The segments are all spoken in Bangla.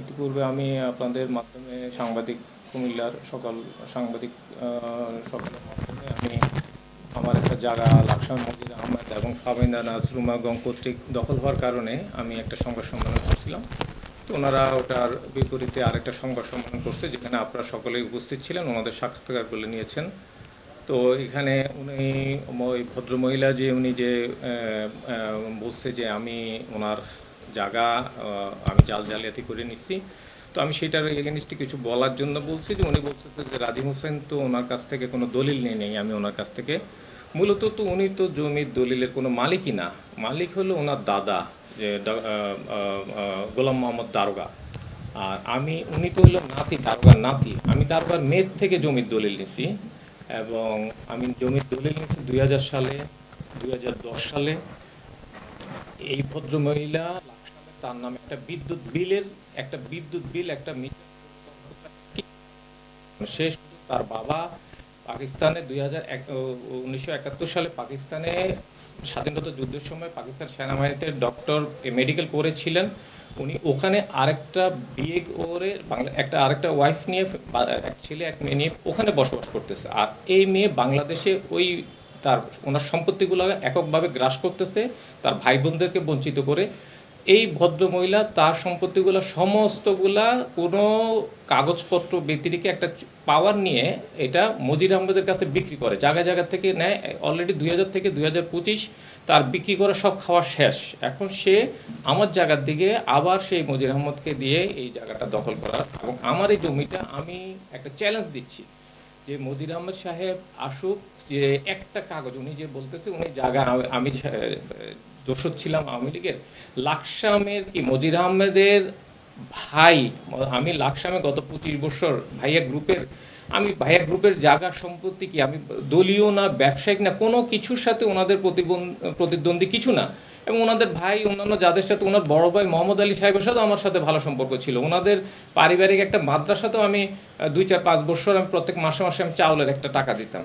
ইতিপূর্বে আমি আপনাদের মাধ্যমে সাংবাদিক কুমিল্লার সকল সাংবাদিক সকলের মাধ্যমে আমি আমার একটা জায়গা, লাকসাম মজিদ আহমেদ এবং ফাবিন্দা নাজরুমা গং কর্তৃক দখল হওয়ার কারণে আমি একটা সংবাদ সম্মেলন করছিলাম। তো ওনারা ওটার বিপরীতে আরেকটা সংবাদ সম্মেলন করছে, যেখানে আপনারা সকলেই উপস্থিত ছিলেন, ওনাদের সাক্ষাৎকারগুলো নিয়েছেন। তো এখানে উনি ওই ভদ্রমহিলা যে উনি যে বলছে যে আমি ওনার জায়গা আমি জাল জালিয়াতি করে নিচ্ছি। তো আমি সেটার এগেনিস্টে কিছু বলার জন্য বলছি যে উনি বলছে যে রাজিম হোসেন তো ওনার কাছ থেকে কোনো দলিল নেই নেই আমি ওনার কাছ থেকে। মূলত তো উনি তো জমির দলিলের কোনো মালিকই না। মালিক হলো ওনার দাদা, যে গোলাম মোহাম্মদ দারোগা। আর আমি, উনি তো হলো নাতি, দারোগার নাতি। আমি দারোগার মেয়ের থেকে জমির দলিল নিছি এবং আমি জমির দলিল নিয়েছি দুই হাজার সালে, দুই হাজার দশ সালে। এই ভদ্র মহিলা লাকসামে তার নামে একটা বিদ্যুৎ বিলের, একটা বিদ্যুৎ বিল, একটা সে তার বাবা পাকিস্তানে দুই হাজার সালে পাকিস্তানে স্বাধীনতা যুদ্ধের সময় পাকিস্তান সেনাবাহিনীতে ডক্টর মেডিকেল করেছিলেন। উনি ওখানে আরেকটা বিয়ে করে বাংলা, একটা আরেকটা ওয়াইফ নিয়ে এক ছেলে, এক মেয়ে নিয়ে ওখানে বসবাস করতেছে। আর এই মেয়ে বাংলাদেশে ওই তার, ওনার সম্পত্তিগুলো এককভাবে গ্রাস করতেছে। তার ভাই বোনদেরকে বঞ্চিত করে এই ভদ্র মহিলা তার সম্পত্তিগুলো, সমস্তগুলা কোনো কাগজপত্র ব্যতিরিকে একটা পাওয়ার নিয়ে এটা মজির আহমেদের কাছে বিক্রি করে। জায়গা জায়গা থেকে নেয় অলরেডি দুই হাজার থেকে দুই হাজার পঁচিশ তার বিক্রি করা সব খাওয়া শেষ। এখন সে আমার জায়গার দিকে আবার সেই মজির আহমদকে দিয়ে এই জায়গাটা দখল করার এবং আমার এই জমিটা আমি একটা চ্যালেঞ্জ দিচ্ছি যে মদির আহমেদ সাহেব আসুক, যে একটা কাগজ উনি যে বলতেছে, উনি জায়গা আমি- দোষর ছিলাম আওয়ামী লীগের। লাকসামের কি, মজির আহমেদের ভাই, আমি লাকসামে গত পঁচিশ বছর ভাইয়া গ্রুপের, আমি ভাইয়া গ্রুপের জায়গা সম্পত্তি কি, আমি দলীয় না ব্যবসায়িক না, কোনো কিছুর সাথে ওনাদের প্রতিদ্বন্দ্বী কিছু না। এবং ওনাদের ভাই, অন্যান্য যাদের সাথে, ওনার বড় ভাই মোহাম্মদ আলী সাহেবের সাথে আমার সাথে ভালো সম্পর্ক ছিল। ওনাদের পারিবারিক একটা মাদ্রাসাতেও আমি দুই চার পাঁচ বছর আমি প্রত্যেক মাসে মাসে আমি চাউলের একটা টাকা দিতাম।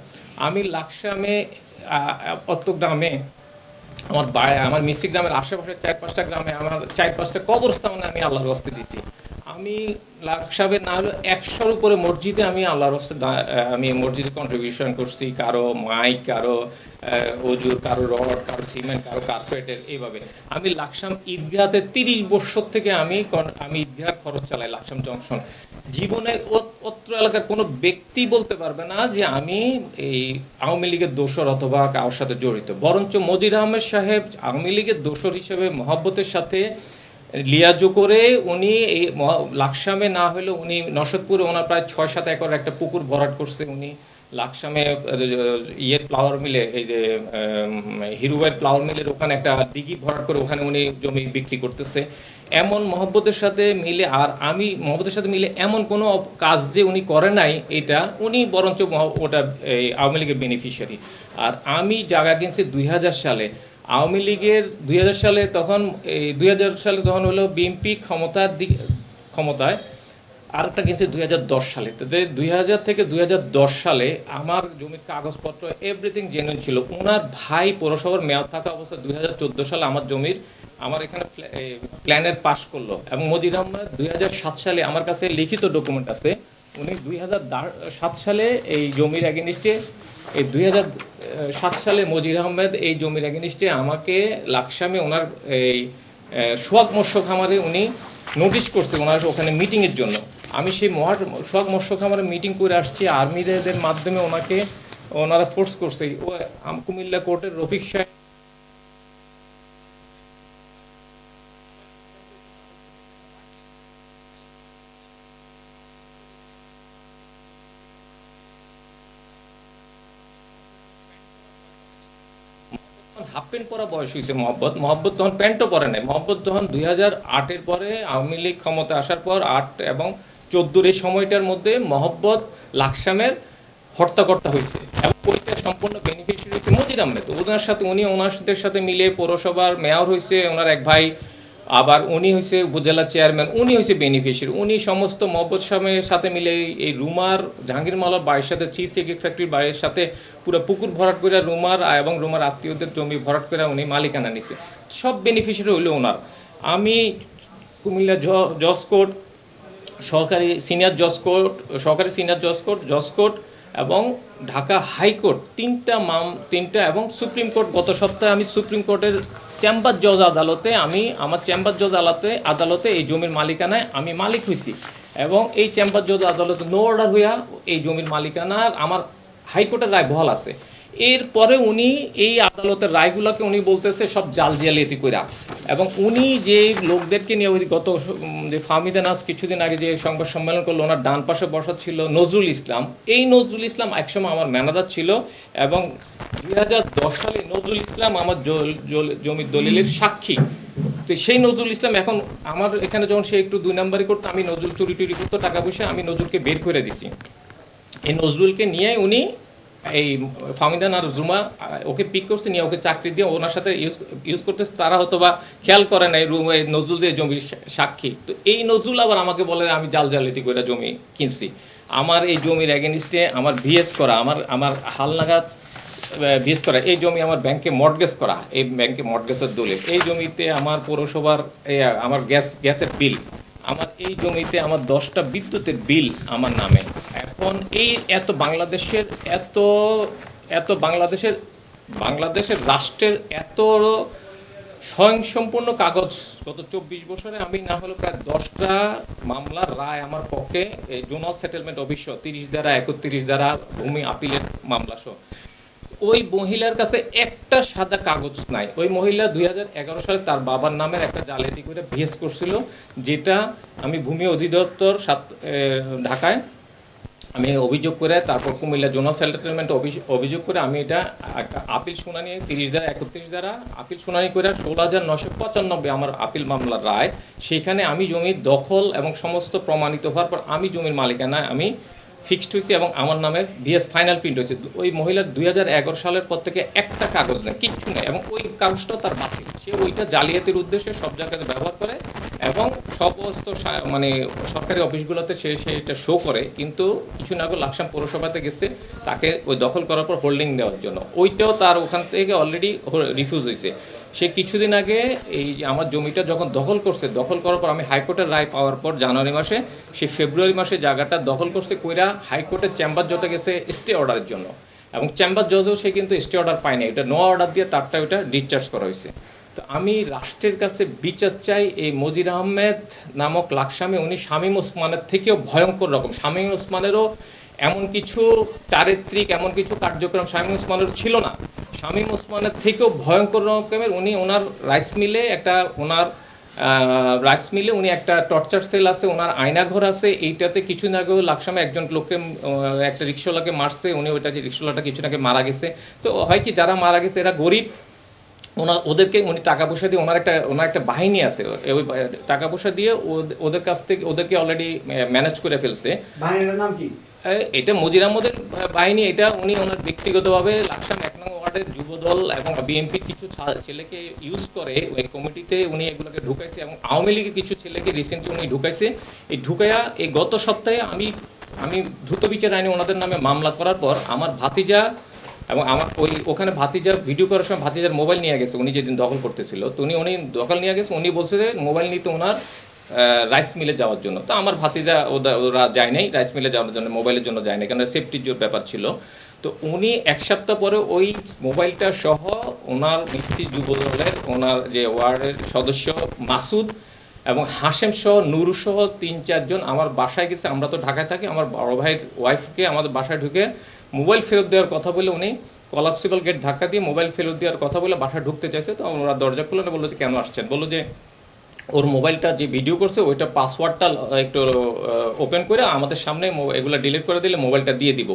আমি লাকসামে অত গ্রামে আমার আমার মিষ্টি গ্রামের আশেপাশে চার পাঁচটা গ্রামে আমার চার পাঁচটা কবরস্থানে আমি আল্লাহর হস্তে দিছি আমি লাকসাবের না হলে একশোর উপরে মসজিদে আমি আল্লাহর হস্তে আমি মসজিদে কন্ট্রিবিউশন করছি, কারও মাইক কারও অজুর, কারও রড কারও সিমেন্ট কারও কার্পেটের এইভাবে। আমি লাকসাম ঈদগাহতে তিরিশ বছর থেকে আমি আমি ঈদগাহ খরচ চালাই লাকসাম জংশন জীবনে অত্র এলাকার কোনো ব্যক্তি বলতে পারবে না যে আমি এই আওয়ামী লীগের দোসর অথবা কারোর সাথে জড়িত। বরঞ্চ মজির আহমেদ সাহেব আওয়ামী লীগের দোসর হিসেবে মহব্বতের সাথে লিয়াজো করে উনি এই লাকসামে না হলেও উনি নসদপুরে ওনার প্রায় ছয় সাত একর একটা পুকুর ভরাট করছে। উনি লাকসামে ইয়ের ফ্লাওয়ার মিলে এই যে হিরুবাইয়ের ফ্লাওয়ার মিলের ওখানে একটা দিঘি ভরাট করে ওখানে উনি জমি বিক্রি করতেছে। এমন মহব্বতের সাথে মিলে আর আমি মহব্বতের সাথে মিলে এমন কোনো কাজ যে উনি করে নাই, এটা উনি বরঞ্চ ওটা এই আওয়ামী লীগের বেনিফিশিয়ারি আর আমি জায়গা কিনছি দুই হাজার সালে। আওয়ামী লীগের দুই হাজার সালে তখন এই দুই হাজার সালে তখন হলো বিএনপি ক্ষমতার দিক, ক্ষমতায় আরেকটা কিনছে দুই হাজার দশ সালে। দুই হাজার থেকে দুই হাজার দশ সালে আমার জমির কাগজপত্র এভরিথিং জেনুইন ছিল। ওনার ভাই পৌরসভার মেয়র থাকা অবস্থায় দুই হাজার চোদ্দ সালে আমার জমির, আমার এখানে প্ল্যানের পাশ করল। এবং মজিদ আহমেদ দুই হাজার সাত সালে আমার কাছে লিখিত ডকুমেন্ট আছে। উনি দুই হাজার সাত সালে এই জমির অ্যাগেনিস্টে এই দুই হাজার সাত সালে মজির আহমেদ এই জমির অ্যাগেনিস্টে আমাকে লাকসামে ওনার এই সোহাগ মৎস্য খামারে উনি নোটিশ করছে ওনার ওখানে মিটিংয়ের জন্য। আমি সেই মহা সোহাগ মৎস্য খামারে মিটিং করে আসছি। আর্মিদের মাধ্যমে ওনাকে, ওনারা ফোর্স করছে। ও কুমিল্লা কোর্টের রফিক সাহেব হাফ প্যান্ট পরা বয়স হয়েছে। মহব্বত মহব্বত তখন প্যান্টও পরে নাই। মহব্বত তখন দুই হাজার আটের পরে আওয়ামী লীগ ক্ষমতা আসার পর আট এবং চোদ্দোর এই সময়টার মধ্যে মহব্বত, লাকসামের হর্তাকর্তা হয়েছে। এবং ওইটা সম্পূর্ণ বেনিফিশিয়ারি হয়েছে মজির আহমেদ। ওনার সাথে, উনি ওনার সাথে মিলে পৌরসভার মেয়র হয়েছে, ওনার এক ভাই, আবার উনি হয়েছে উপজেলা চেয়ারম্যান উনি হয়েছে বেনিফিশিয়ারি উনি সমস্ত মহব্বত সামের সাথে মিলে এই- রুমার জাহাঙ্গীর মালার বাড়ির সাথে চিজ এগ্রিক ফ্যাক্টরির বাড়ির সাথে পুরো পুকুর ভরাট করে রুমার এবং রুমার আত্মীয়দের জমি ভরাট করে উনি মালিকানা নিছে। সব বেনিফিশিয়ারি হইল ওনার। আমি কুমিল্লা জ- জজ কোর্ট সহকারী সিনিয়র জজ কোর্ট, সহকারী সিনিয়র জজ কোর্ট জজ কোর্ট এবং ঢাকা হাইকোর্ট তিনটা মাম, তিনটা এবং সুপ্রিম কোর্ট। গত সপ্তাহে আমি সুপ্রিম কোর্টের চেম্বার জজ আদালতে, আমি আমার চেম্বার জজ আদালতে আদালতে এই জমির মালিকানায় আমি মালিক হয়েছি এবং এই চেম্বার জজ আদালতে নো অর্ডার হইয়া এই জমির মালিকানার আমার হাইকোর্টের রায় বহাল আছে। এরপরে উনি এই আদালতের রায়গুলোকে উনি বলতেছে, সব জাল জালিয়াতি কইরা। এবং উনি যে লোকদেরকে নিয়ে ওই গত যে ফাহমিদা নাস কিছুদিন আগে যে সংবাদ সম্মেলন করল, ওনার ডান পাশে বসা ছিল নজরুল ইসলাম। এই নজরুল ইসলাম একসময় আমার ম্যানেজার ছিল এবং দুই হাজার দশ সালে নজরুল ইসলাম আমার জমির দলিলের সাক্ষী। তো সেই নজরুল ইসলাম এখন আমার এখানে যখন সে একটু দুই নাম্বারই করতো, আমি নজরুল চুরি টুরি করতো, টাকা পয়সা আমি নজরুলকে বের করে দিছি। এই নজরুলকে নিয়ে উনি এই ফামিদান আর জুমা ওকে পিক করছে, নিয়ে ওকে চাকরি দিয়ে ওনার সাথে ইউজ ইউজ করতেছে, তারা হয়তো বা খেয়াল করে না এই রুম নজরুল দিয়ে জমির সাক্ষী। তো এই নজরুল আবার আমাকে বলে, আমি জাল জালিতি করে জমি কিনছি। আমার এই জমির এগেনিস্টে আমার ভিএস করা, আমার আমার হালনাগাদ ভিএস করা, এই জমি আমার ব্যাংকে মর্টগেজ করা, এই ব্যাংকে মর্টগেজের দলিল। এই জমিতে আমার পৌরসভার আমার গ্যাস গ্যাসের বিল আমার এই জমিতে আমার দশটা বিদ্যুতের বিল আমার নামে। এখন এই এত বাংলাদেশের, এত এত বাংলাদেশের বাংলাদেশের রাষ্ট্রের এত স্বয়ংসম্পূর্ণ কাগজ। গত চব্বিশ বছরে আমি না হলে প্রায় দশটা মামলার রায় আমার পক্ষে জোনাল সেটেলমেন্ট অফিস তিরিশ দ্বারা একত্রিশ দ্বারা ভূমি আপিলের মামলা সহ। ওই মহিলার কাছে একটা সাদা কাগজ নাই। ওই মহিলা দুই হাজার এগারো সালে তার বাবার নামের একটা জালিয়াতি করে ভিএস করছিল, যেটা আমি ভূমি অধিদপ্তর সাত- ঢাকায় আমি অভিযোগ করে তারপর কুমিল্লা জোনাল সেটেলমেন্ট অভিযোগ করে আমি এটা একটা আপিল শুনানি, তিরিশ দ্বারা একত্রিশ দ্বারা আপিল শুনানি করে ষোলো হাজার নশো পঁচানব্বই আমার আপিল মামলার রায়। সেখানে আমি জমির দখল এবং সমস্ত প্রমাণিত হওয়ার পর আমি জমির মালিকানায় আমি ফিক্সড হয়েছি এবং আমার নামে বিএস ফাইনাল প্রিন্ট হয়েছে। ওই মহিলার দুই হাজার এগারো সালের পর থেকে একটা কাগজ নেই, কিচ্ছু নেই এবং ওই কাগজটাও তার বাতিল। সে ওইটা জালিয়াতির উদ্দেশ্যে সব জায়গাতে ব্যবহার করে। এবং সমস্ত মানে সরকারি অফিসগুলোতে সে সেটা শো করে, কিন্তু কিছু না লাকসাম পৌরসভাতে গেছে, তাকে ওই দখল করার পর হোল্ডিং দেওয়ার জন্য। ওইটাও তার ওখান থেকে অলরেডি রিফিউজ হয়েছে। সে কিছুদিন আগে এই আমার জমিটা যখন দখল করছে, দখল করার পর আমি হাইকোর্টের রায় পাওয়ার পর জানুয়ারি মাসে, সে ফেব্রুয়ারি মাসে জায়গাটা দখল করছে কইরা হাইকোর্টের চেম্বার জটে গেছে স্টে অর্ডারের জন্য। এবং চেম্বার জজও সে কিন্তু স্টে অর্ডার পায়নি এটা নো অর্ডার দিয়ে তারটা ওইটা ডিসচার্জ করা হয়েছে। তো আমি রাষ্ট্রের কাছে বিচার চাই এই মজির আহমেদ নামক লাকসামে, উনি শামীম ওসমানের থেকেও ভয়ঙ্কর রকম। শামীম ওসমানেরও এমন কিছু চারিত্রিক, এমন কিছু কার্যক্রম শামীম ওসমানের ছিল না। শামীম ওসমানের থেকেও ভয়ঙ্কর রকমের উনি ওনার রাইস মিলে একটা ওনার রাইস মিলে উনি একটা টর্চার সেল আছে, ওনার আয়নাঘর আছে। এইটাতে কিছুদিন আগেও লাকসামে একজন লোককে একটা রিক্সাওয়ালাকে মারছে। উনি ওইটা যে রিক্সাওয়ালাটা কিছু আগে মারা গেছে। তো হয় কি যারা মারা গেছে, এরা গরিব। ওনার ওদেরকে উনি টাকা পয়সা দিয়ে ওনার একটা ওনার একটা বাহিনী আছে। ওই টাকা পয়সা দিয়ে ওদের কাছ থেকে ওদেরকে অলরেডি ম্যানেজ করে ফেলছে। বাহিনীটার নাম কি? এটা মজির আহমদের বাহিনী। এটা উনি ওনার ব্যক্তিগতভাবে লাকসাম এক নং ওয়ার্ডের যুবদল এবং বিএনপির কিছু ছেলেকে ইউজ করে ওই কমিটিতে উনি এগুলোকে ঢুকাইছে এবং আওয়ামী লীগের কিছু ছেলেকে রিসেন্টলি উনি ঢুকাইছে। এই ঢুকাইয়া এই গত সপ্তাহে আমি আমি দ্রুত বিচার আইনে ওনাদের নামে মামলা করার পর আমার ভাতিজা এবং আমার ওই ওখানে ভাতিজার ভিডিও করার সময় ভাতিজার মোবাইল নিয়ে গেছে, উনি যেদিন দখল করতেছিল। তো উনি উনি দখল নিয়ে গেছে, উনি বলছে যে মোবাইল নিতে ওনার রাইস মিলে যাওয়ার জন্য। তো আমার ভাতিজা ওরা যায় নাই রাইস মিলে যাওয়ার জন্য মোবাইলের জন্য যায় নাই কারণ সেফটির জোর ব্যাপার ছিল। তো উনি এক সপ্তাহ পরে ওই মোবাইলটা সহ ওনার মিস্ত্রি যুবদলের, ওনার যে ওয়ার্ডের সদস্য মাসুদ এবং হাসেম সহ, নুরু সহ তিন, চারজন আমার বাসায় গেছে। আমরা তো ঢাকায় থাকি, আমার বড় ভাইয়ের ওয়াইফকে আমাদের বাসায় ঢুকে মোবাইল ফেরত দেওয়ার কথা বলে উনি কলাপসিবল গেট ধাক্কা দিয়ে মোবাইল ফেরত দেওয়ার কথা বলে বাসায় ঢুকতে চাইছে, তো ওরা দরজা খুলে বলল যে, কেন আসছেন? বলল যে, ওর মোবাইলটা যে ভিডিও করছে, ওইটা পাসওয়ার্ডটা একটু ওপেন করে আমাদের সামনে এগুলা ডিলিট করে দিলে মোবাইলটা দিয়ে দিব।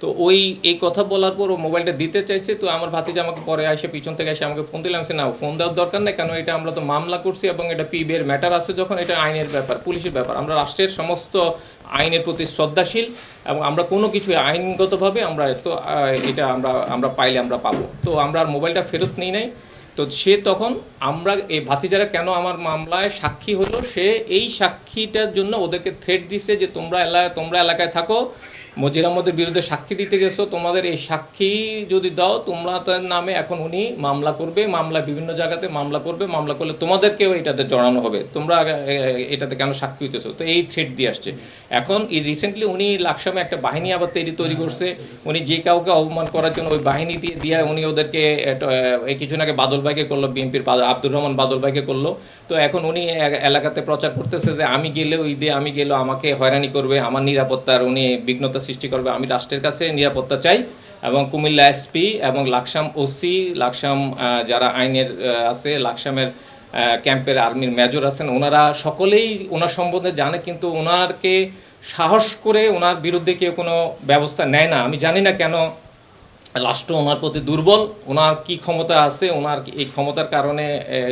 তো ওই, এই কথা বলার পর ও মোবাইলটা দিতে চাইছে, তো আমার ভাতিজা আমাকে পরে আসে পিছন থেকে এসে আমাকে ফোন দিলাম সে না ফোন দেওয়ার দরকার নেই, কেন এটা আমরা তো মামলা করছি এবং এটা পিবিএর ম্যাটার আছে যখন, এটা আইনের ব্যাপার, পুলিশের ব্যাপার। আমরা রাষ্ট্রের সমস্ত আইনের প্রতি শ্রদ্ধাশীল এবং আমরা কোনো কিছু আইনগতভাবে আমরা তো এটা আমরা আমরা পাইলে আমরা পাবো। তো আমরা আর মোবাইলটা ফেরত নিই নাই। তো সে তখন আমরা এই ভাতিজারা কেন আমার মামলায় সাক্ষী হলো? সে এই সাক্ষীটার জন্য ওদেরকে থ্রেট দিছে যে তোমরা এলাকায় তোমরা এলাকায় থাকো মজির আহমদের বিরুদ্ধে সাক্ষী দিতে গেছো তোমাদের এই সাক্ষী যদি দাও তোমরা তার নামে এখন উনি মামলা করবে মামলা বিভিন্ন জায়গাতে মামলা করবে মামলা করলে তোমাদেরকেও এটাতে জড়ানো হবে। তোমরা এটাতে কেন সাক্ষী হইতেছো? তো এই থ্রেট দিয়ে আসছে। এখন এই রিসেন্টলি উনি লাকসামে একটা বাহিনী আবার তৈরি তৈরি করছে। উনি যে কাউকে অপমান করার জন্য ওই বাহিনী দিয়ে দিয়ে উনি ওদেরকে কিছুদিন আগে বাদল ভাইকে করল বিএনপির আব্দুর রহমান বাদল ভাইকে করল। তো এখন উনি এলাকাতে প্রচার করতেছে যে আমি গেলেও ঈদে আমি গেলেও আমাকে হয়রানি করবে আমার নিরাপত্তার উনি বিঘ্নতা সৃষ্টি করবে। আমি রাষ্ট্রের কাছে নিরাপত্তা চাই এবং কুমিল্লা এসপি এবং লাকসাম ওসি, লাকসাম যারা আইনের আছে, লাকসামের ক্যাম্পের আর্মির মেজর আছেন, ওনারা সকলেই ওনার সম্বন্ধে জানে, কিন্তু ওনারকে সাহস করে ওনার বিরুদ্ধে কেউ কোনো ব্যবস্থা নেয় না। আমি জানি না কেন রাষ্ট্র ওনার প্রতি দুর্বল, ওনার কি ক্ষমতা আছে, ওনার এই ক্ষমতার কারণে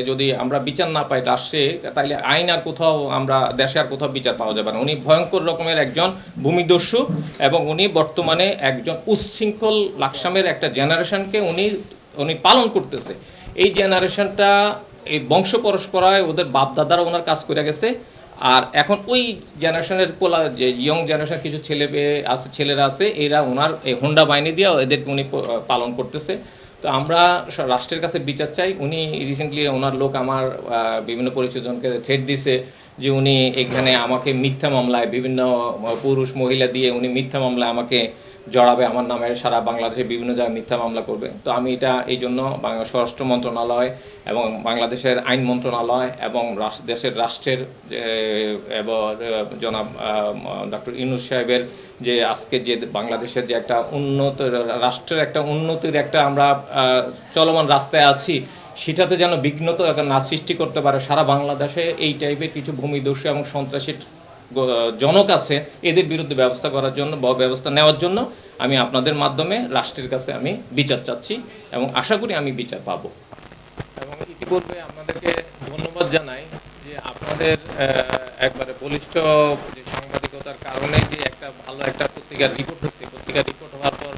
যদি আমরা বিচার না পাই রাষ্ট্রে, তাইলে আইন আর কোথাও আমরা, দেশে আর কোথাও বিচার পাওয়া যাবে না। উনি ভয়ঙ্কর রকমের একজন ভূমিদস্যু এবং উনি বর্তমানে একজন উচ্ছৃঙ্খল লাকসামের একটা জেনারেশনকে উনি উনি পালন করতেছে। এই জেনারেশনটা, এই বংশ পরস্পরায় ওদের বাপ দাদারা ওনার কাজ করে গেছে। আর এখন ওই জেনারেশনের পোলা, যে ইয়ং জেনারেশন কিছু ছেলে মেয়ে আছে, ছেলেরা আছে, এরা ওনার এই হোন্ডা বাহিনী দিয়ে এদের উনি পালন করতেছে। তো আমরা রাষ্ট্রের কাছে বিচার চাই। উনি রিসেন্টলি ওনার লোক আমার বিভিন্ন পরিচয়জনকে থ্রেট দিছে যে উনি এখানে আমাকে মিথ্যা মামলায় বিভিন্ন পুরুষ, মহিলা দিয়ে উনি মিথ্যা মামলায় আমাকে জড়াবে আমার নামে সারা বাংলাদেশে বিভিন্ন জায়গায় মিথ্যা মামলা করবে। তো আমি এটা এই জন্য স্বরাষ্ট্র মন্ত্রণালয় এবং বাংলাদেশের আইন মন্ত্রণালয় এবং দেশের রাষ্ট্রের জনাব ডক্টর ইনুস সাহেবের যে আজকে যে বাংলাদেশের যে একটা উন্নত, রাষ্ট্রের একটা উন্নতির একটা আমরা চলমান রাস্তায় আছি, সেটাতে যেন বিঘ্নত না সৃষ্টি করতে পারে সারা বাংলাদেশে, এই টাইপের কিছু ভূমিদস্যু এবং সন্ত্রাসী জনক আছে, এদের বিরুদ্ধে ব্যবস্থা করার জন্য বা ব্যবস্থা নেওয়ার জন্য আমি আপনাদের মাধ্যমে রাষ্ট্রের কাছে আমি বিচার চাচ্ছি এবং আশা করি আমি বিচার পাবো। এবং ইতিপূর্বে আপনাদেরকে ধন্যবাদ জানাই যে আপনাদের একবারে বলিষ্ঠ যে সাংবাদিকতার কারণে যে একটা ভালো একটা পত্রিকার রিপোর্ট হচ্ছে পত্রিকার রিপোর্ট হওয়ার পর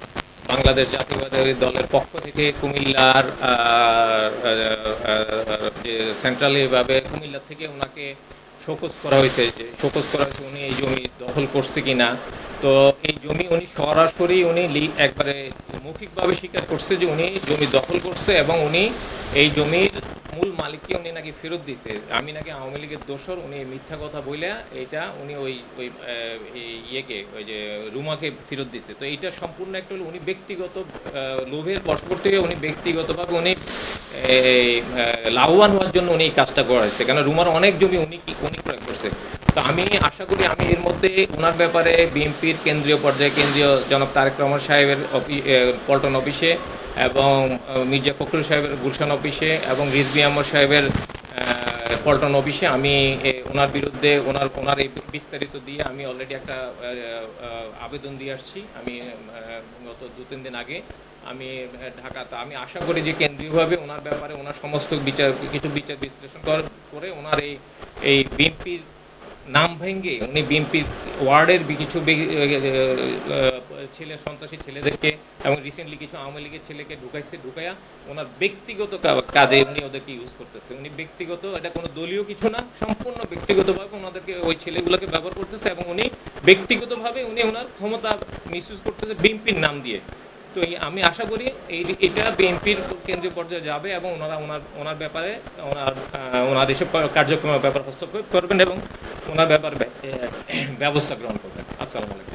বাংলাদেশ জাতীয়তাবাদী দলের পক্ষ থেকে কুমিল্লার যে সেন্ট্রালি ভাবে কুমিল্লা থেকে ওনাকে শোকজ করা হয়েছে যে, শোকজ করা হয়েছে উনি এই জমি দখল করছে কিনা। তো এই জমি উনি সরাসরি উনি একবারে মৌখিকভাবে স্বীকার করছে যে উনি জমি দখল করছে এবং উনি এই জমির মূল মালিককে উনি নাকি ফেরত দিছে। আমি নাকি আওয়ামী লীগের দোসর উনি মিথ্যা কথা বইলা এটা উনি ওই ওই ইয়েকে, ওই যে রুমাকে ফেরত দিছে। তো এইটা সম্পূর্ণ একটা উনি ব্যক্তিগত লোভের বশবর্তী উনি ব্যক্তিগতভাবে উনি লাভবান হওয়ার জন্য উনি এই কাজটা করেছে। কেন রুমার অনেক জমি উনি উনি ক্রয় করছে। তো আমি আশা করি আমি এর মধ্যে ওনার ব্যাপারে বিএনপির কেন্দ্রীয় পর্যায়ে কেন্দ্রীয় জনাব তারেক রহমান সাহেবের পল্টন অফিসে এবং মির্জা ফখরুল সাহেবের গুলশান অফিসে এবং রিজবি আহমদ সাহেবের পল্টন অফিসে আমি ওনার বিরুদ্ধে, ওনার ওনার এই বিস্তারিত দিয়ে আমি অলরেডি একটা আবেদন দিয়ে আসছি। আমি গত দু, তিন দিন আগে আমি ঢাকাতে আমি আশা করি যে কেন্দ্রীয়ভাবে ওনার ব্যাপারে ওনার সমস্ত বিচার, কিছু বিচার বিশ্লেষণ করে ওনার এই এই বিএনপির নাম ভেঙ্গে উনি বিএনপির ওয়ার্ডের কিছু ছেলে, সন্ত্রাসী ছেলেদেরকে এবং রিসেন্টলি কিছু আওয়ামী লীগের ছেলেকে ঢুকাইছে, ঢুকাইয়া ওনার ব্যক্তিগত কাজে উনি ওদেরকে ইউজ করতেছে। উনি ব্যক্তিগত, এটা কোনো দলীয় কিছু না, সম্পূর্ণ ব্যক্তিগতভাবে ওনাদেরকে ওই ছেলেগুলোকে ব্যবহার করতেছে এবং উনি ব্যক্তিগতভাবে উনি ওনার ক্ষমতা মিসইউজ করতেছে বিএনপির নাম দিয়ে। তো আমি আশা করি এই এটা বিএনপির কেন্দ্রীয় পর্যায়ে যাবে এবং ওনারা ওনার ওনার ব্যাপারে ওনার ওনার এসব কার্যক্রমের ব্যাপার হস্তক্ষেপ করবেন এবং ওনার ব্যাপারে ব্যবস্থা গ্রহণ করবেন। আসসালামু আলাইকুম।